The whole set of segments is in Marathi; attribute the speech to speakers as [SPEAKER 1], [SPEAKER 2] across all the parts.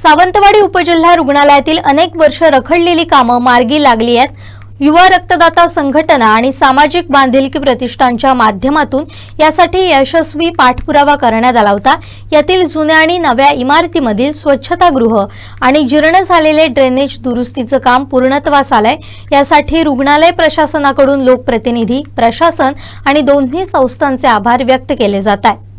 [SPEAKER 1] सावंतवाडी उपजिल्हा रुग्णालयातील अनेक वर्ष रखडलेली कामं मार्गी लागली आहेत. युवा रक्तदाता संघटना आणि सामाजिक बांधिलकी प्रतिष्ठानच्या माध्यमातून यासाठी यशस्वी पाठपुरावा करण्यात आला होता. यातील जुन्या आणि नव्या इमारतीमधील स्वच्छतागृह आणि जीर्ण झालेले ड्रेनेज दुरुस्तीचं काम पूर्णत्वास आलंय. यासाठी रुग्णालय प्रशासनाकडून लोकप्रतिनिधी प्रशासन आणि दोन्ही संस्थांचे आभार व्यक्त केले जात आहे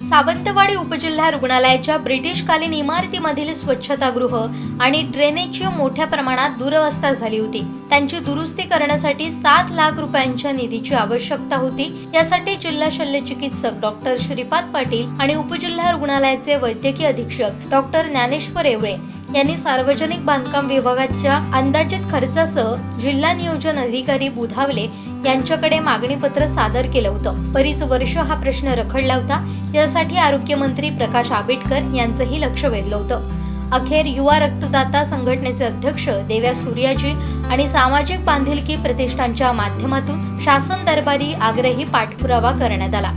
[SPEAKER 1] सावंतवाडी उपजिल्हा रुग्णालयाच्या ब्रिटिशकालीन इमारतीमधील स्वच्छतागृह आणि ड्रेनेजची मोठ्या प्रमाणात दुरवस्था झाली होती. त्यांची दुरुस्ती करण्यासाठी सात लाख रुपयांच्या निधीची आवश्यकता होती. यासाठी जिल्हा शल्य चिकित्सक डॉक्टर श्रीपाद पाटील आणि उपजिल्हा रुग्णालयाचे वैद्यकीय अधीक्षक डॉक्टर ज्ञानेश्वर एवळे यांनी सार्वजनिक बांधकाम विभागाच्या अंदाजित खर्चासह जिल्हा नियोजन अधिकारी बुधावले यांच्याकडे मागणीपत्र सादर केलं होतं. बरीच वर्ष हा प्रश्न रखडला होता. यासाठी आरोग्यमंत्री प्रकाश आंबेडकर यांचंही लक्ष वेधलं होतं. अखेर युवा रक्तदाता संघटनेचे अध्यक्ष देव्या सूर्याजी आणि सामाजिक बांधिलकी प्रतिष्ठानच्या माध्यमातून शासन दरबारी आग्रही पाठपुरावा करण्यात आला.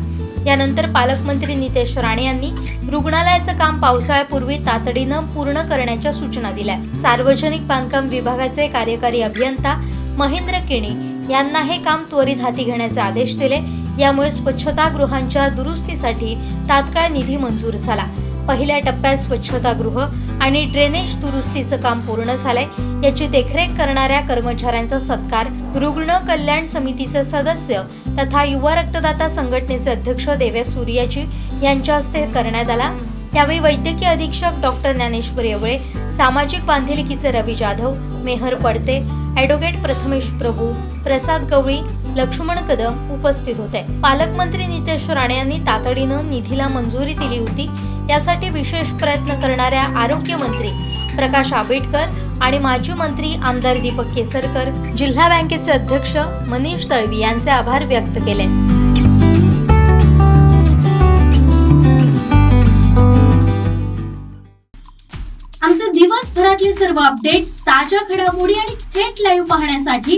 [SPEAKER 1] यानंतर पालकमंत्री नितेश राणे यांनी रुग्णालयाचं काम पावसाळ्यापूर्वी तातडीनं पूर्ण करण्याच्या सूचना दिल्या. सार्वजनिक बांधकाम विभागाचे कार्यकारी अभियंता महेंद्र किणी यांना हे काम त्वरित हाती घेण्याचे आदेश दिले. यामुळे स्वच्छतागृहांच्या दुरुस्तीसाठी तात्काळ निधी मंजूर झाला. पहिल्या टप्प्यात स्वच्छतागृह आणि ड्रेनेज दुरुस्तीचं काम पूर्ण झालंय. याची देखरेख करणाऱ्या कर्मचाऱ्यांचा सत्कार रुग्ण कल्याण समितीचे सदस्य तथा युवा रक्तदाता संघटनेचे अध्यक्ष देव्या सूर्याजी यांच्या हस्ते करण्यात आला. यावेळी वैद्यकीय अधीक्षक डॉक्टर ज्ञानेश्वर येवळे सामाजिक बांधिलकीचे रवी जाधव मेहर पडते ॲडव्होकेट प्रथमेश प्रभू प्रसाद गवळी लक्ष्मण कदम उपस्थित होते. पालकमंत्री नितेश राणे यांनी तातडीनं निधीला मंजुरी दिली होती. यासाठी विशेष प्रयत्न करणाऱ्या आरोग्यमंत्री प्रकाश आंबेडकर आणि माजी मंत्री आमदार दीपक केसरकर जिल्हा बँकेचे अध्यक्ष मनीष तळवी यांचे आभार व्यक्त केले.
[SPEAKER 2] आमचे दिवसभरातले सर्व अपडेट्स ताज्या घडामोडी आणि थेट लाईव्ह पाहण्यासाठी